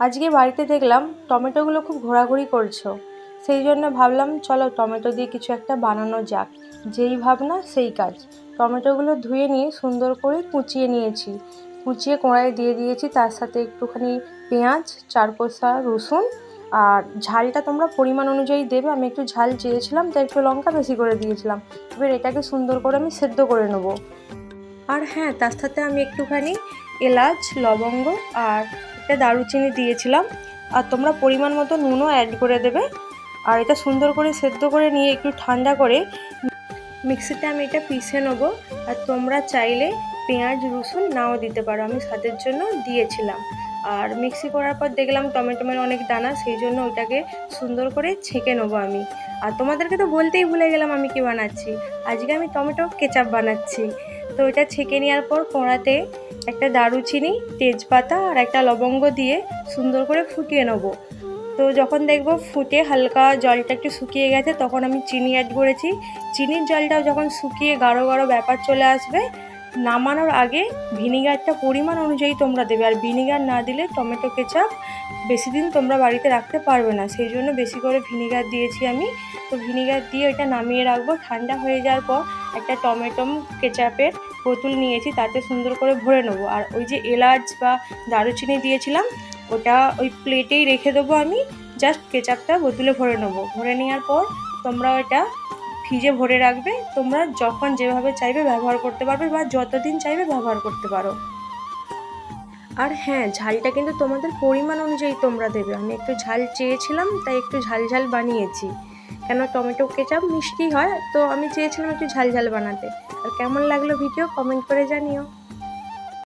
আজকে বাড়িতে দেখলাম টমেটোগুলো খুব ঘোরাঘুরি করছ। সেই জন্য ভাবলাম, চলো টমেটো দিয়ে কিছু একটা বানানো যাক। যেই ভাবনা, সেই কাজ। টমেটোগুলো ধুয়ে নিয়ে সুন্দর করে কুচিয়ে নিয়েছি। কুচিয়ে কড়াইয়ে দিয়ে দিয়েছি, তার সাথে একটুখানি পেঁয়াজ চারকোসা রসুন আর ঝালটা তোমরা পরিমাণ অনুযায়ী দেবে। আমি একটু ঝাল চেয়েছিলাম, তাই একটু লঙ্কা বেশি করে দিয়েছিলাম। এবার এটাকে সুন্দর করে আমি সেদ্ধ করে নেব। আর হ্যাঁ তার সাথে আমি একটুখানি এলাচ, লবঙ্গ আর একটা দারুচিনি দিয়েছিলাম। আর তোমরা পরিমাণ মতো নুনও অ্যাড করে দেবে। আর এটা সুন্দর করে সেদ্ধ করে নিয়ে একটু ঠান্ডা করে মিক্সিতে আমি এটা পিষে নেব। আর তোমরা চাইলে পেঁয়াজ, রসুন নাও দিতে পারো। আমি স্বাদের জন্য দিয়েছিলাম। আর মিক্সি করার পর দেখলাম টমেটোমের অনেক দানা, সেই জন্য ওইটাকে সুন্দর করে ছেঁকে নেব আমি। আর তোমাদেরকে তো বলতেই ভুলে গেলাম আমি কি বানাচ্ছি। আজকে আমি টমেটো কেচাপ বানাচ্ছি। তো এটা ছেঁকে নেওয়ার পর কড়াতে একটা দারুচিনি, তেজপাতা আর একটা লবঙ্গ দিয়ে সুন্দর করে ফুটিয়ে নেব। তো যখন দেখব ফুটে হালকা জলটা একটু শুকিয়ে গেছে, তখন আমি চিনি অ্যাড করেছি। চিনির জলটাও যখন শুকিয়ে গাঢ় গাঢ় ব্যাপার চলে আসবে নামানোর আগে ভিনিগারটা পরিমাণ অনুযায়ী তোমরা দেবে। আর ভিনিগার না দিলে টমেটো কেচাপ বেশি দিন তোমরা বাড়িতে রাখতে পারবে না। সেই জন্য বেশি করে ভিনিগার দিয়েছি আমি। তো ভিনিগার দিয়ে এটা নামিয়ে রাখব। ঠান্ডা হয়ে যাওয়ার পর একটা টমেটো কেচাপের বোতল নিয়েছি, তাতে সুন্দর করে ভরে নেব। আর ওই যে এলাচ বা দারুচিনি দিয়েছিলাম, ওটা ওই প্লেটেই রেখে দেবো আমি। জাস্ট কেচাপটা বোতলে ভরে নেব। ভরে নেওয়ার পর তোমরা ওটা ফ্রিজে ভরে রাখবে, তোমরা যখন যেভাবে চাইবে ব্যবহার করতে পারবে বা যতদিন চাইবে ব্যবহার করতে পারো। আর হ্যাঁ ঝালটা কিন্তু তোমাদের পরিমাণ অনুযায়ী তোমরা দেবে। আমি একটু ঝাল চেয়েছিলাম, তাই একটু ঝাল ঝাল বানিয়েছি। কেন, টমেটো, কেচাপ মিষ্টি হয়, তো আমি চেয়েছিলাম একটু ঝাল ঝাল বানাতে। আর কেমন লাগল ভিডিও কমেন্ট করে জানিও।